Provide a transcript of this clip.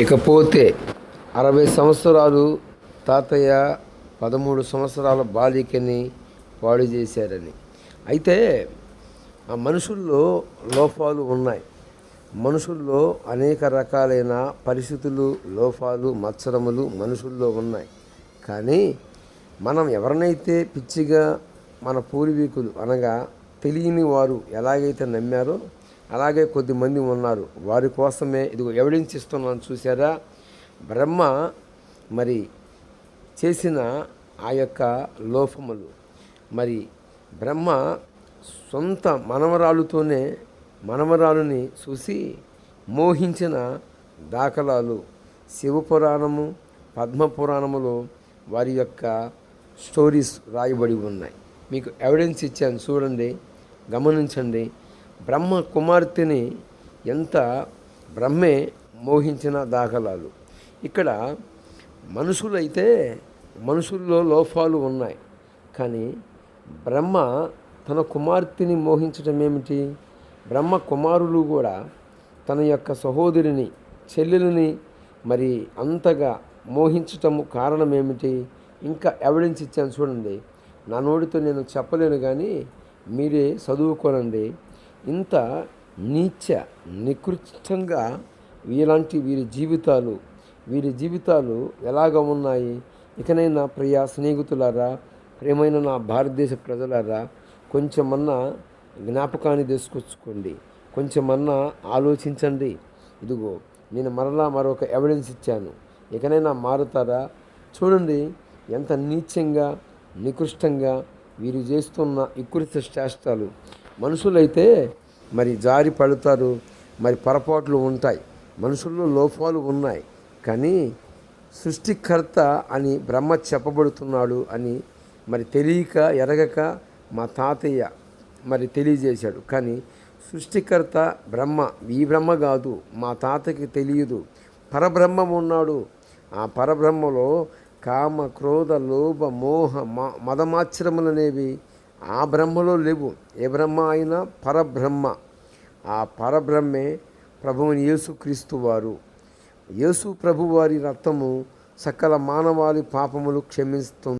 ఇకపోతే అరవై సంవత్సరాలు తాతయ్య పదమూడు సంవత్సరాల బాలికని పాడు చేశారని. అయితే ఆ మనుషుల్లో లోపాలు ఉన్నాయి. మనుషుల్లో అనేక రకాలైన పరిస్థితులు లోపాలు మత్సరములు మనుషుల్లో ఉన్నాయి. కానీ మనం ఎవరినైతే పిచ్చిగా మన పూర్వీకులు అనగా తెలియని వారు ఎలాగైతే నమ్మారో అలాగే కొద్దిమంది ఉన్నారు. వారి కోసమే ఇది ఎవిడెన్స్ ఇస్తున్నాను చూసారా బ్రహ్మ మరి చేసిన ఆ యొక్క లోపములు. మరి బ్రహ్మ సొంత మనవరాలుతోనే మనవరాలుని చూసి మోహించిన దాఖలాలు. శివపురాణము పద్మపురాణములో వారి యొక్క స్టోరీస్ రాయబడి ఉన్నాయి. మీకు ఎవిడెన్స్ ఇచ్చాను చూడండి గమనించండి. బ్రహ్మ కుమార్తెని ఎంత బ్రహ్మే మోహించిన దాఖలాలు. ఇక్కడ మనుషులైతే మనుషుల్లో లోపాలు ఉన్నాయి. కానీ బ్రహ్మ తన కుమార్తెని మోహించడం ఏమిటి? బ్రహ్మ కుమారులు కూడా తన యొక్క సహోదరిని చెల్లెలని మరి అంతగా మోహించటము కారణం ఏమిటి? ఇంకా ఎవిడెన్స్ ఇచ్చాను చూడండి. నా నోటితో నేను చెప్పలేను కానీ మీరే చదువుకోనండి. ఇంత నీచ నికృష్టంగా ఇలాంటి వీరి జీవితాలు వీరి జీవితాలు ఎలాగ ఉన్నాయి? ఇకనైనా ప్రియా స్నేహితులారా ప్రేమైన నా భారతదేశ ప్రజలారా కొంచెమన్నా జ్ఞాపకాన్ని తీసుకొచ్చుకోండి. కొంచెమన్నా ఆలోచించండి. ఇదిగో నేను మరలా మరొక ఎవిడెన్స్ ఇచ్చాను. ఇకనైనా మారుతారా? చూడండి ఎంత నీచంగా నికృష్టంగా వీరు చేస్తున్న ఇకృత శాస్త్రాలు. మనుషులైతే మరి జారి పడతారు మరి పొరపాట్లు ఉంటాయి. మనుషుల్లో లోపాలు ఉన్నాయి. కానీ సృష్టికర్త అని బ్రహ్మ చెప్పబడుతున్నాడు అని మరి తెలియక ఎరగక మా తాతయ్య మరి తెలియజేశాడు. కానీ సృష్టికర్త బ్రహ్మ ఈ బ్రహ్మ కాదు మా తాతకి తెలియదు. పరబ్రహ్మం ఉన్నాడు. ఆ పరబ్రహ్మలో కామ క్రోధ లోభ మోహ మ మదమాశ్రములనేవి ఆ బ్రహ్మలో లేవు. ఏ బ్రహ్మ అయినా పరబ్రహ్మ. ఆ పరబ్రహ్మే ప్రభువుని యేసుక్రీస్తు వారు. యేసు ప్రభు వారి రక్తము సకల మానవాళి పాపములు క్షమిస్తుంది